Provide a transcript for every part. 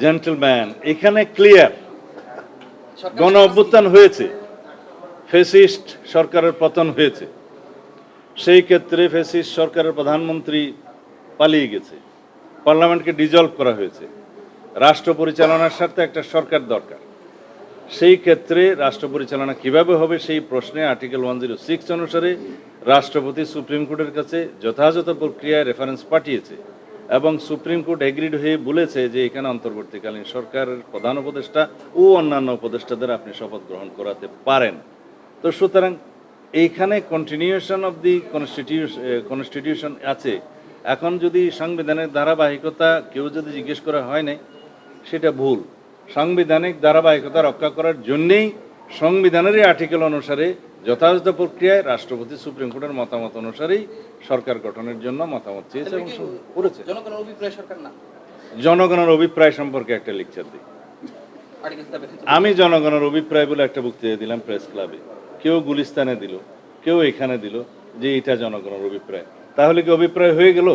Gentleman এখানে clear গণ অভ্যুত্থান হয়েছে ফেসিস্ট সরকারের পতন হয়েছে, সেই ক্ষেত্রে ফেসিস্ট সরকারের প্রধানমন্ত্রী পালিয়ে গেছে, পার্লামেন্টকে ডিজলভ করা হয়েছে, রাষ্ট্র পরিচালনার স্বার্থে একটা সরকার দরকার। সেই ক্ষেত্রে রাষ্ট্র পরিচালনা কীভাবে হবে সেই প্রশ্নে আর্টিকেল ওয়ান জিরো সিক্স অনুসারে রাষ্ট্রপতি সুপ্রিম কোর্টের কাছে যথাযথ প্রক্রিয়ায় রেফারেন্স পাঠিয়েছে। এবং সুপ্রিম কোর্ট এগ্রিড হয়ে বলেছে যে এখানে অন্তর্বর্তীকালীন সরকারের প্রধান উপদেষ্টা ও অন্যান্য উপদেষ্টাদের আপনি শপথ গ্রহণ করাতে পারেন। তো সুতরাং এইখানে continuation of the constitution constitution আছে। এখন যদি সাংবিধানিক ধারাবাহিকতা কেউ যদি জিজ্ঞেস করা হয় নাই, সেটা ভুল। সাংবিধানিক ধারাবাহিকতা রক্ষা করার জন্যেই সংবিধানেরই আর্টিকেল অনুসারে যথাযথ প্রক্রিয়ায় রাষ্ট্রপতি সুপ্রিম কোর্টের মতামত অনুসারেই সরকার গঠনের জন্য মতামত চেয়েছে এবং করেছে। জনগণের অভিপ্রায় সরকার না? জনগণের অভিপ্রায় সম্পর্কে একটা লেকচার দিই। আমি জনগণের অভিপ্রায় বলে একটা বক্তৃতা দিলাম প্রেস ক্লাবে। কেউ গুলিস্তানে দিল কেউ এখানে দিল যে এটা জনগণের অভিপ্রায়। তাহলে কি অভিপ্রায় হয়ে গেল?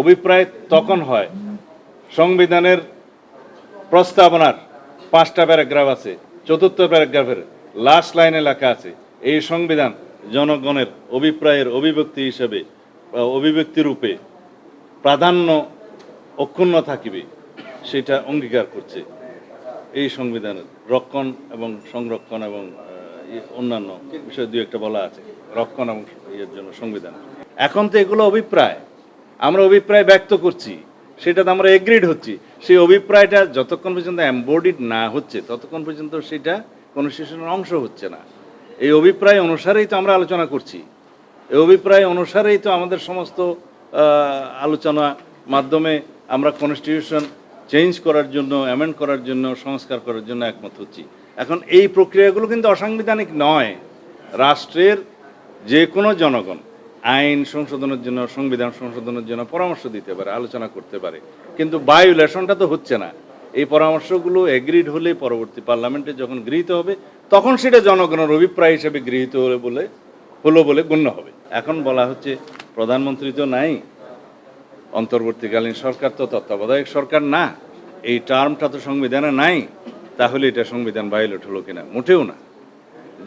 অভিপ্রায় তখন হয় সংবিধানের প্রস্তাবনার পাঁচটা প্যারাগ্রাফ আছে চতুর্থ প্যারাগ্রাফের লাস্ট লাইনে লেখা আছে এই সংবিধান জনগণের অভিপ্রায়ের অভিব্যক্তি হিসেবে অভিব্যক্তি রূপে প্রাধান্য অক্ষুণ্ণ থাকিবে, সেটা অঙ্গীকার করছে এই সংবিধানের রক্ষণ এবং সংরক্ষণ এবং অন্যান্য বিষয় দু একটা বলা আছে, রক্ষণ এবং ইয়ের জন্য সংবিধান। এখন তো এগুলো অভিপ্রায়, আমরা অভিপ্রায় ব্যক্ত করছি সেটাতে আমরা এগ্রিড হচ্ছি, সেই অভিপ্রায়টা যতক্ষণ পর্যন্ত এম্বডিড না হচ্ছে, ততক্ষণ পর্যন্ত সেটা কনস্টিটিউশনের অংশ হচ্ছে না। এই অভিপ্রায় অনুসারেই তো আমরা আলোচনা করছি। এই অভিপ্রায় অনুসারেই তো আমাদের সমস্ত আলোচনা মাধ্যমে আমরা কনস্টিটিউশন চেঞ্জ করার জন্য অ্যামেন্ড করার জন্য, সংস্কার করার জন্য একমত হচ্ছি। এখন এই প্রক্রিয়াগুলো কিন্তু অসাংবিধানিক নয়। রাষ্ট্রের যে কোনো জনগণ আইন সংশোধনের জন্য, সংবিধান সংশোধনের জন্য পরামর্শ দিতে পারে, আলোচনা করতে পারে। কিন্তু বায়োলেশনটা তো হচ্ছে না। এই পরামর্শগুলো এগ্রিড হলে পরবর্তী পার্লামেন্টে যখন গৃহীত হবে, তখন সেটা জনগণের অভিপ্রায় হিসেবে গৃহীত হলে বলে, হলো বলে গণ্য হবে। এখন বলা হচ্ছে, প্রধানমন্ত্রী তো নাই, অন্তর্বর্তীকালীন সরকার তো তত্ত্বাবধায়ক সরকার না, এই টার্মটা তো সংবিধানে নাই, তাহলে এটা সংবিধান ভায়োলেট হলো কিনা? মোটেও না।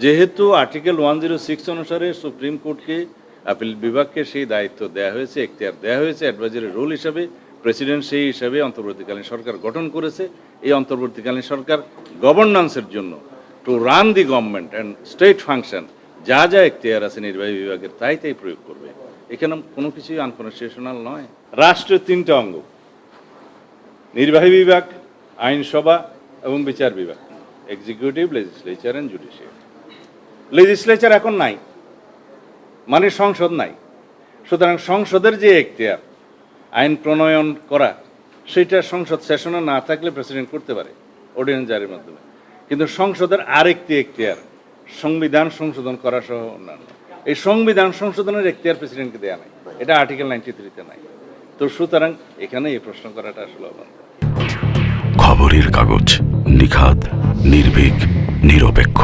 যেহেতু আর্টিকেল ওয়ান জিরো সিক্স অনুসারে সুপ্রিম কোর্টকে আপিল বিভাগকে সেই দায়িত্ব দেওয়া হয়েছে, এখতিয়ার দেওয়া হয়েছে অ্যাডভাইজারি রোল হিসাবে প্রেসিডেন্ট সেই হিসাবে অন্তর্বর্তীকালীন সরকার গঠন করেছে। এই অন্তর্বর্তীকালীন সরকার গভর্নেন্সের জন্য to run the government and state function যা যা এখতিয়ার আছে নির্বাহী বিভাগের, তাই তাই প্রয়োগ করবে। এখানে কোনো কিছুই আনকনস্টিটিউশনাল নয়। রাষ্ট্রের তিনটা অঙ্গ, নির্বাহী বিভাগ, আইনসভা এবং বিচার বিভাগ executive legislature and judiciary legislature এখন নাই মানে সংসদ নাই। সুতরাং সংসদের যে এখতিয়ার আইন প্রণয়ন করা সেটা সংসদ সেশনে না থাকলে প্রেসিডেন্ট করতে পারে অর্ডিন্যান্স জারির মাধ্যমে। কিন্তু সংসদের আরেকটি এখতিয়ার, সংবিধান সংশোধন করা সহ অন্যান্য। এই সংবিধান সংশোধনের এখতিয়ার প্রেসিডেন্টকে দেওয়া নাই। এটা আর্টিকেল নাইনটি থ্রিতে নাই। তো সুতরাং এখানে এই প্রশ্ন করাটা আসলে অবান্তর। খবরের কাগজ নিখাদ, নির্ভীক, নিরপেক্ষ।